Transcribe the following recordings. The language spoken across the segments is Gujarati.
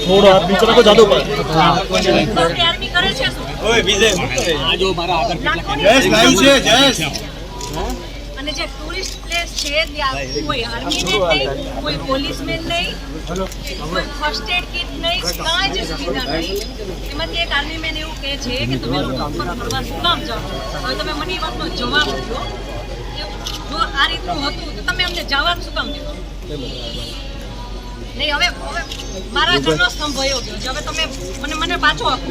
થોડો હાથ નીચે રાખો જાદવભાઈ તો અને જે ટુરિસ્ટ પ્લેસ છે ત્યાં કોઈ આર્મી નહીં કોઈ પોલીસમેન નહીં કોઈ ફર્સ્ટ એડ કિટ નહીં કાંઈ જ સુવિધા નહીં. એમાંથી એક આર્મી મેન એવું કહે છે કે તમે લોકો ઉપર ફરવા શું કામ જાઓ? હવે તમે મને એ વાતનો જવાબ આપો. જો આ રીતનું હતું તો તમે અમને જવાબ શું કામ દીધો? નહીં હવે હવે મારા ઘરનો સ્તંભ ગયો હવે તમે મને મને પાછો આપો.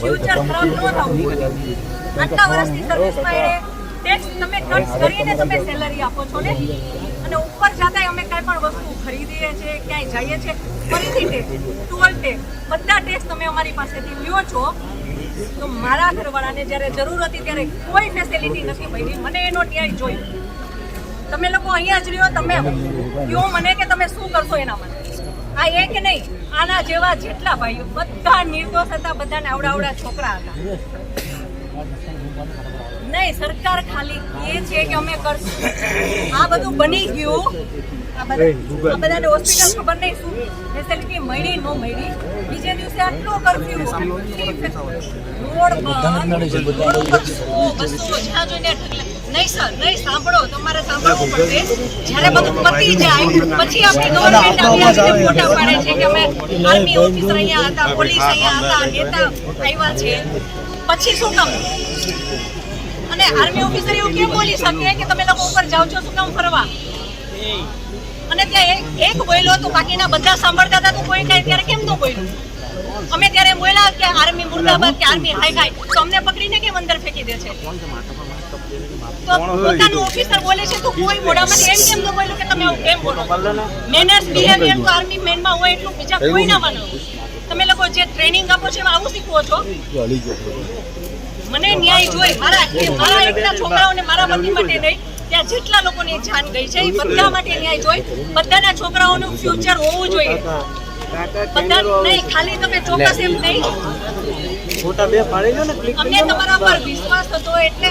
ફ્યુચર ખરાબ ન થવું જોઈએ. આટલા વર્ષથી સર્વિસમાં તમે કટ કરીને તમે સેલરી આપો છો ને? અને ઉપર જતા અમે કાંઈ પણ વસ્તુ ખરીદીએ છીએ, ક્યાંય જઈએ છીએ, ફરીથી ટેક્સ ટુઅલ ટેક્સ બધા ટેક્સ તમે અમારી પાસેથી લ્યો છો. તો મારા ઘરવાળાને જ્યારે જરૂર હતી ત્યારે કોઈ ફેસિલિટી નથી મળી. મને એનો ન્યાય જોઈએ તમે લોકો અહીંયા જ રહ્યો, તમે કહો મને કે તમે શું કરશો એના માટે આ એક નહીં આના જેવા જેટલા ભાઈઓ. બધા નિર્દોષ હતા બધાને આવડા આવડા છોકરા હતા. નહીં સરકાર ખાલી એ છે કે અમે કરશું. આ બધું બની ગયું. આ બધા બધાને હોસ્પિટલ ખબર નહીં શું ફેસિલિટી મળી ન મળી. બીજે દિવસે આટલો કરફ્યુ રોડ બંધ બસો જ્યાં જોઈને નહીં સર નહીં સાંભળો તમારે સાંભળવું પડશે. જ્યારે બધું પતી જાય પછી આપણી ગવર્મેન્ટ આવી આવીને ફોટા પાડે છે કે અમે આર્મી ઓફિસર અહીંયા હતા પોલીસ અહીંયા હતા નેતા આવ્યા છે. પછી શું કામ? અને આર્મી ઓફિસર એવું કેમ બોલી શકે કે તમે લોકો ઉપર જાઓ છો? શું કામ ફરવા? અને ત્યાં એક- એક બોલ્યો તો બાકીના બધા સાંભળતા હતા તો કોઈ કાંઈ ત્યારે કેમ ન બોલ્યું? અમે ત્યારે બોલ્યા કે આર્મી મુર્દાબાદ કે આર્મી હાય હાય તો અમને પકડીને કેમ અંદર ફેંકી દે છે? તો પોતાનું ઓફિસર બોલે છે તો કોઈ મોઢામાંથી એમ કેમ ન બોલ્યું કે તમે આવું કેમ બોલો? મેનર્સ બિહેવિયર તો આર્મી મેનમાં હોય એટલું બીજા કોઈ ના તમે લોકો જે ટ્રેનિંગ આપો છો એમાં આવું શીખવો છો? મને ન્યાય જોઈ. મારા મારા એકના છોકરાઓને મારા પતિ માટે નહીં. ત્યાં જેટલા લોકોની જાન ગઈ છે એ બધા માટે ન્યાય જોઈ. બધાના છોકરાઓનું ફ્યુચર હોવું જોઈએ. નહીં ખાલી તમે ચોક્કસ એમ નહીં. ફોટા બે પાડી લો ને અમને તમારા પર વિશ્વાસ હતો એટલે